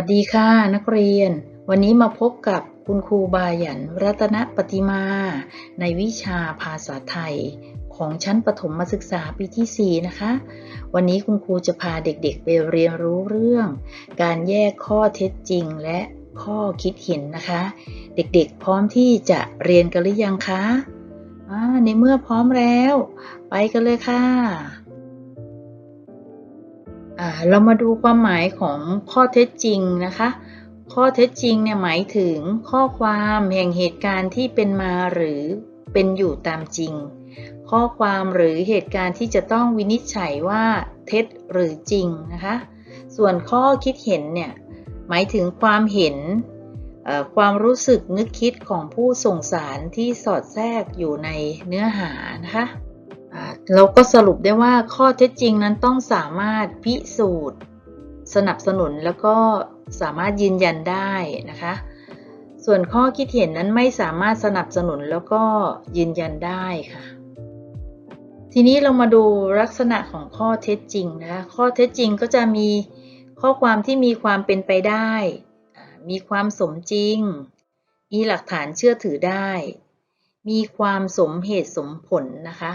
วัสดีค่ะนักเรียน วันนี้มาพบกับคุณครูบายันรัตนปฏิมา ในวิชาภาษาไทย ของชั้นประถมศึกษาปีที่ 4 นะคะ วันนี้คุณครูจะพาเด็กๆไปเรียนรู้เรื่อง การแยกข้อเท็จจริงและข้อคิดเห็นนะคะ เด็กๆพร้อมที่จะเรียนกันหรือยังคะในเมื่อพร้อมแล้ว ไปกันเลยค่ะ เรามาดูความหมายของข้อเท็จจริงนะคะ ข้อเท็จจริงเนี่ยหมายถึงข้อความแห่งเหตุการณ์ที่เป็นมาหรือเป็นอยู่ตามจริง ข้อความหรือเหตุการณ์ที่จะต้องวินิจฉัยว่าเท็จหรือจริงนะคะ ส่วนข้อคิดเห็นเนี่ยหมายถึงความเห็นความรู้สึกนึกคิดของผู้ส่งสารที่สอดแทรกอยู่ในเนื้อหานะคะ เราก็สรุปได้ว่าข้อเท็จจริงนั้นต้องสามารถพิสูจน์ สนับสนุนแล้วก็สามารถยืนยันได้นะคะ ส่วนข้อคิดเห็นนั้นไม่สามารถสนับสนุนแล้วก็ยืนยันได้ค่ะ ทีนี้เรามาดูลักษณะของข้อเท็จจริงนะคะข้อเท็จจริงก็จะมีข้อความที่มีความเป็นไปได้ มีความสมจริง มีหลักฐานเชื่อถือได้ มีความสมเหตุสมผลนะคะ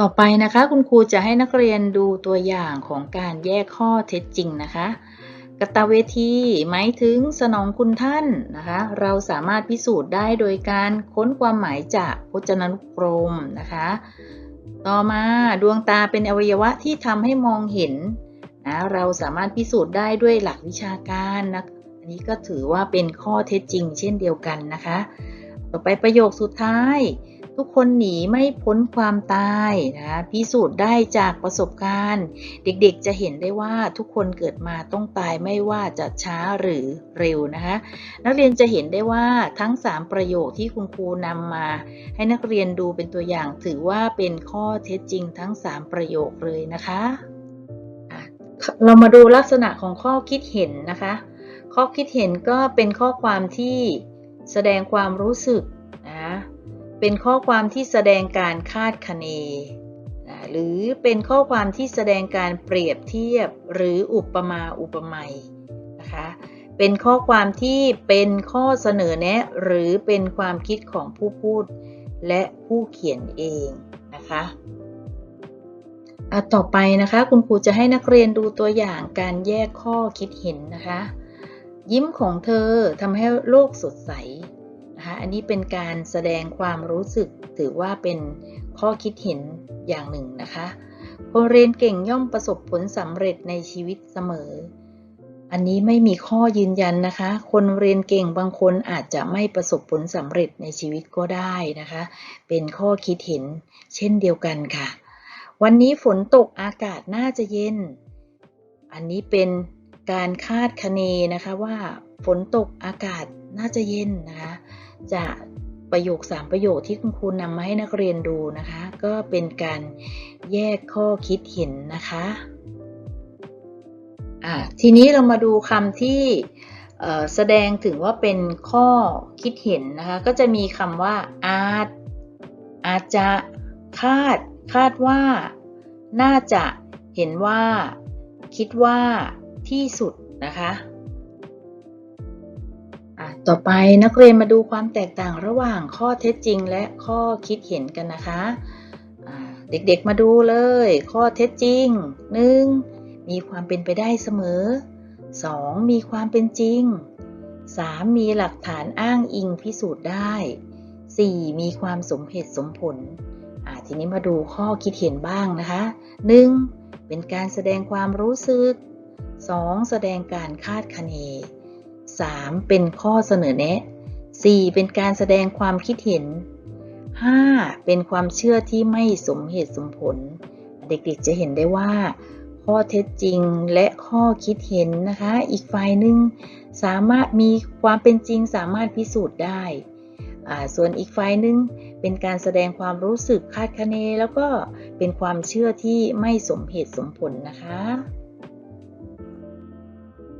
ต่อไปนะคะคุณครูจะให้นักเรียนดูตัวอย่างของการแยกข้อเท็จจริงนะคะกตเวทีหมายถึงสนองคุณท่านนะคะ เราสามารถพิสูจน์ได้โดยการค้นความหมายจากพจนานุกรมนะคะ ต่อมาดวงตาเป็นอวัยวะที่ทำให้มองเห็นนะเราสามารถพิสูจน์ได้ด้วยหลักวิชาการนะอันนี้ก็ถือว่าเป็นข้อเท็จจริง เช่นเดียวกันนะคะ ต่อไปประโยคสุดท้าย ทุกคนหนีไม่พ้นความตายนะพิสูจน์ได้จากประสบการณ์ เด็กๆจะเห็นได้ว่าทุกคนเกิดมาต้องตายไม่ว่าจะช้าหรือเร็วนะคะนักเรียนจะเห็นได้ว่าทั้ง 3 ประโยคที่คุณครูนำมา ให้นักเรียนดูเป็นตัวอย่างถือว่าเป็นข้อเท็จจริงทั้ง 3 ประโยคเลยนะคะเรามาดูลักษณะของข้อคิดเห็นนะคะ ข้อคิดเห็นก็เป็นข้อความที่แสดงความรู้สึก เป็นข้อความที่แสดงการคาดคะเนหรือเป็นข้อความที่แสดงการเปรียบเทียบหรืออุปมาอุปไมยนะคะเป็นข้อความที่เป็นข้อเสนอแนะ หรือเป็นความคิดของผู้พูด และผู้เขียนเองนะคะต่อไปนะคะคุณครูจะให้นักเรียนดูตัวอย่างการแยกข้อคิดเห็นนะคะ ยิ้มของเธอทำให้โลกสดใส นะคะอันนี้เป็นการแสดงความรู้สึกถือว่าเป็นข้อคิดเห็นอย่างหนึ่งนะคะคนเรียนเก่งย่อมประสบผลสำเร็จในชีวิตเสมอ อันนี้ไม่มีข้อยืนยันนะคะ คนเรียนเก่งบางคนอาจจะไม่ประสบผลสำเร็จในชีวิตก็ได้นะคะ เป็นข้อคิดเห็นเช่นเดียวกันค่ะ วันนี้ฝนตกอากาศน่าจะเย็น อันนี้เป็นการคาดคะเนนะคะว่าฝนตกอากาศน่าจะเย็นนะคะ จะประโยค 3 ประโยคที่คุณครูนำมาให้นักเรียนดูนะคะ ก็เป็นการแยกข้อคิดเห็นนะคะทีนี้เรามาดูคำที่แสดงถึงว่าเป็นข้อคิดเห็นนะคะ ก็จะมีคำว่าอาจอาจจะคาด คาดว่า น่าจะเห็นว่า คิดว่าที่สุดนะคะ ต่อไปนักเรียนมาดูความแตกต่างระหว่างข้อเท็จจริงและข้อคิดเห็นกันนะคะเด็กๆมาดูเลย ข้อเท็จจริง 1. มีความเป็นไปได้เสมอ 2. มีความเป็นจริง 3. มีหลักฐานอ้างอิงพิสูจน์ได้ 4. มีความสมเหตุสมผลทีนี้มาดูข้อคิดเห็นบ้างนะคะ 1. เป็นการแสดงความรู้สึก 2. แสดงการคาดคะเน 3. เป็นข้อเสนอแนะ 4. เป็นการแสดงความคิดเห็น 5. เป็นความเชื่อที่ไม่สมเหตุสมผล เด็กๆจะเห็นได้ว่า ข้อเท็จจริงและข้อคิดเห็นนะคะ อีกฝ่ายหนึ่งสามารถมีความเป็นจริงสามารถพิสูจน์ได้ ส่วนอีกฝ่ายหนึ่งเป็นการแสดงความรู้สึกคาดคะเน แล้วก็เป็นความเชื่อที่ไม่สมเหตุสมผลนะคะ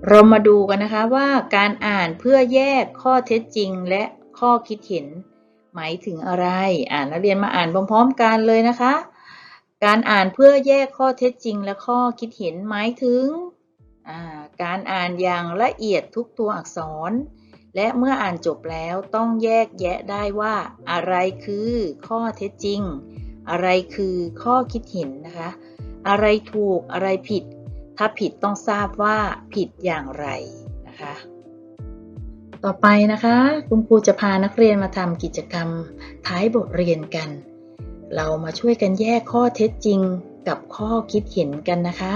เรามาดูกันนะคะว่าการอ่านเพื่อแยกข้อเท็จจริงและข้อคิดเห็น หมายถึงอะไร อ่านนักเรียนมาอ่านพร้อมๆกันเลยนะคะ การอ่านเพื่อแยกข้อเท็จจริงและข้อคิดเห็นหมายถึงาการอ่านอย่างละเอียดทุกตัวอักษร และเมื่ออ่านจบแล้วต้องแยกแยะได้ว่าอะไรคือข้อเท็จจริง อะไรคือข้อคิดเห็นนะคะ อะไรถูกอะไรผิด ถ้าผิดต้องทราบว่าผิดอย่างไรนะคะ ต่อไปนะคะ คุณครูจะพานักเรียนมาทำกิจกรรมท้ายบทเรียนกัน เรามาช่วยกันแยกข้อเท็จจริงกับข้อคิดเห็นกันนะคะ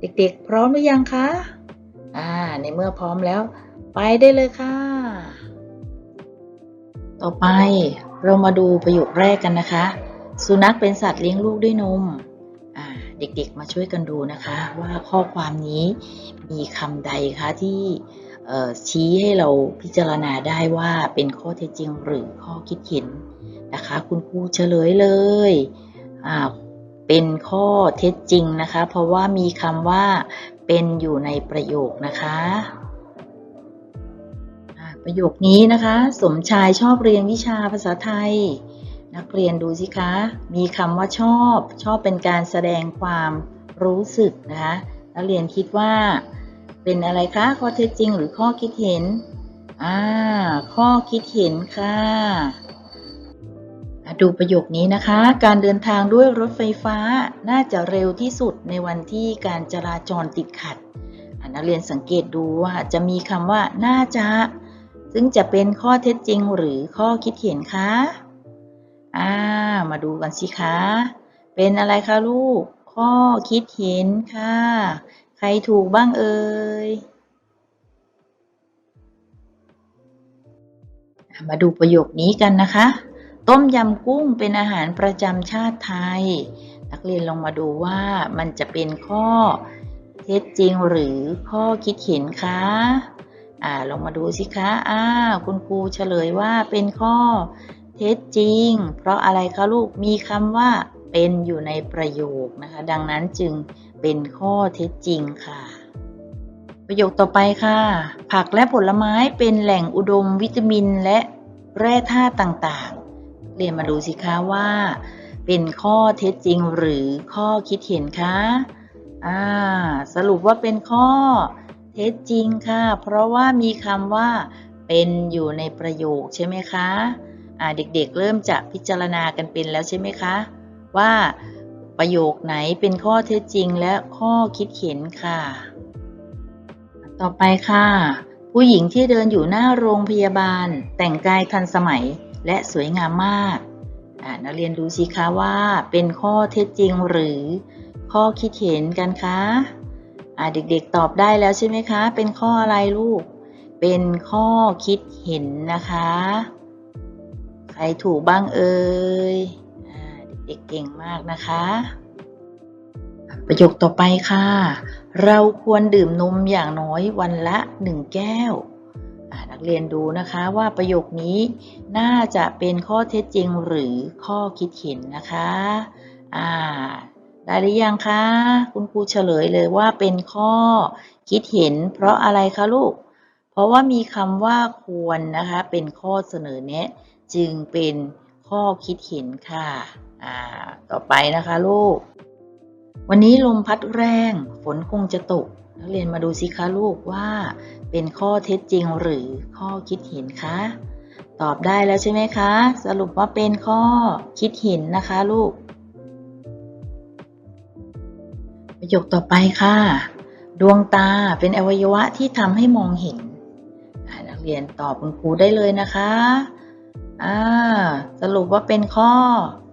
เด็กๆ พร้อมหรือยังคะอ่าในเมื่อพร้อมแล้ว ไปได้เลยค่ะ ต่อไปเรามาดูประโยคแรกกันนะคะ สุนัขเป็นสัตว์เลี้ยงลูกด้วยนมอ่า เด็กๆ มาช่วยกันดูนะคะ ว่าข้อความนี้มีคำใดคะที่ชี้ให้เราพิจารณาได้ว่าเป็นข้อเท็จจริงหรือข้อคิดเห็นนะคะ คุณครูเฉลยเลยเป็นข้อเท็จจริงนะคะ เพราะว่ามีคำว่าเป็นอยู่ในประโยคนะคะประโยคนี้นะคะ สมชายชอบเรียนวิชาภาษาไทย นักเรียนดูสิคะ มีคำว่าชอบ ชอบเป็นการแสดงความรู้สึกนะคะนักเรียนคิดว่าเป็นอะไรคะ ข้อเท็จจริงหรือข้อคิดเห็นอ่าข้อคิดเห็นค่ะอะดูประโยคนี้นะคะ การเดินทางด้วยรถไฟฟ้าน่าจะเร็วที่สุดในวันที่การจราจรติดขัดนักเรียนสังเกตดูว่าจะมีคำว่าน่าจะ ซึ่งจะเป็นข้อเท็จจริงหรือข้อคิดเห็นคะ อ่า มาดูกันสิคะ เป็นอะไรคะลูก ข้อคิดเห็นค่ะ ใครถูกบ้างเอ่ย มาดูประโยคนี้กันนะคะ ต้มยำกุ้งเป็นอาหารประจำชาติไทย นักเรียนลองมาดูว่ามันจะเป็นข้อเท็จจริงหรือข้อคิดเห็นคะอ่าลองมาดูสิคะ อ้าว คุณครูเฉลยว่าเป็นข้อ เท็จจริง เพราะอะไรคะลูกมีคำว่าเป็นอยู่ในประโยคนะคะ ดังนั้นจึงเป็นข้อเท็จจริงค่ะ ประโยคต่อไปค่ะ ผักและผลไม้เป็นแหล่งอุดมวิตามินและแร่ธาตุต่างๆ เรียนมาดูสิคะว่า เป็นข้อเท็จจริงหรือข้อคิดเห็นคะอ่าสรุปว่าเป็นข้อเท็จจริงค่ะ เพราะว่ามีคำว่าเป็นอยู่ในประโยคใช่ไหมคะ เด็กๆเริ่มจะพิจารณากันเป็นแล้วใช่ไหมคะ ว่าประโยคไหนเป็นข้อเท็จจริงและข้อคิดเห็นค่ะ ต่อไปค่ะ ผู้หญิงที่เดินอยู่หน้าโรงพยาบาล แต่งกายทันสมัยและสวยงามมากนักเรียนดูสิคะว่า เป็นข้อเท็จจริงหรือข้อคิดเห็นกันคะอ่าเด็กๆตอบได้แล้วใช่ไหมคะ เป็นข้ออะไรลูก เป็นข้อคิดเห็นนะคะ ใครถูกบ้างเอ่ยอ่าเด็กๆเก่งมากนะคะ ประโยคต่อไปค่ะ เราควรดื่มนมอย่างน้อยวันละหนึ่งแก้วนักเรียนดูนะคะว่าประโยคนี้น่าจะเป็นข้อเท็จจริงหรือข้อคิดเห็นนะคะอ่าได้หรือยังคะ คุณครูเฉลยเลยว่าเป็นข้อคิดเห็น เพราะอะไรคะลูก เพราะว่ามีคำว่าควรนะคะ เป็นข้อเสนอแนะ จึงเป็นข้อคิดเห็นค่ะอ่าต่อไปนะคะลูก วันนี้ลมพัดแรงฝนคงจะตก นักเรียนมาดูสิคะลูกว่า เป็นข้อเท็จจริงหรือข้อคิดเห็นคะตอบได้แล้วใช่ไหมคะ สรุปว่าเป็นข้อคิดเห็นนะคะลูก ประโยคต่อไปค่ะ ดวงตาเป็นอวัยวะที่ทำให้มองเห็น นักเรียนตอบคุณครูได้เลยนะคะ อ่า สรุปว่าเป็นข้อ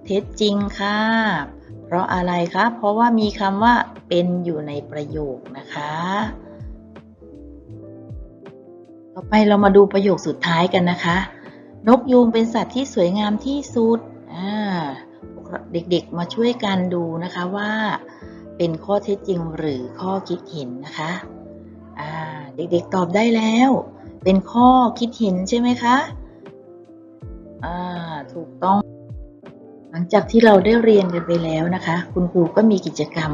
เท็จจริงค่ะ เพราะอะไรคะ เพราะว่ามีคำว่าเป็นอยู่ในประโยคนะคะ ต่อไปเรามาดูประโยคสุดท้ายกันนะคะ นกยูงเป็นสัตว์ที่สวยงามที่สุด อ่า เด็กๆมาช่วยกันดูนะคะว่า เป็นข้อเท็จจริงหรือข้อคิดเห็นนะคะ อ่า เด็กๆตอบได้แล้ว เป็นข้อคิดเห็นใช่ไหมคะ อ่า ถูกต้อง หลังจากที่เราได้เรียนกันไปแล้วนะคะ คุณครูก็มีกิจกรรม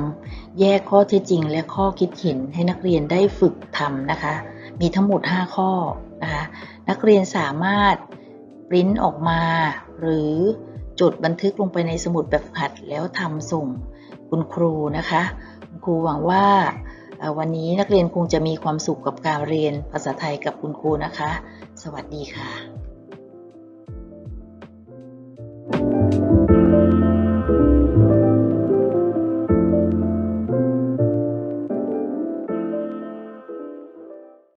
แยกข้อเท็จจริง และข้อคิดเห็นให้นักเรียนได้ฝึกทำนะคะ มีทั้งหมด 5 ข้อนะคะ นักเรียนสามารถปริ้นออกมา หรือจดบันทึกลงไปในสมุดแบบหัดแล้วทำส่งคุณครูนะคะ คุณครูหวังว่าวันนี้นักเรียนคงจะมีความสุขกับการเรียนภาษาไทยกับคุณครูนะคะ สวัสดีค่ะ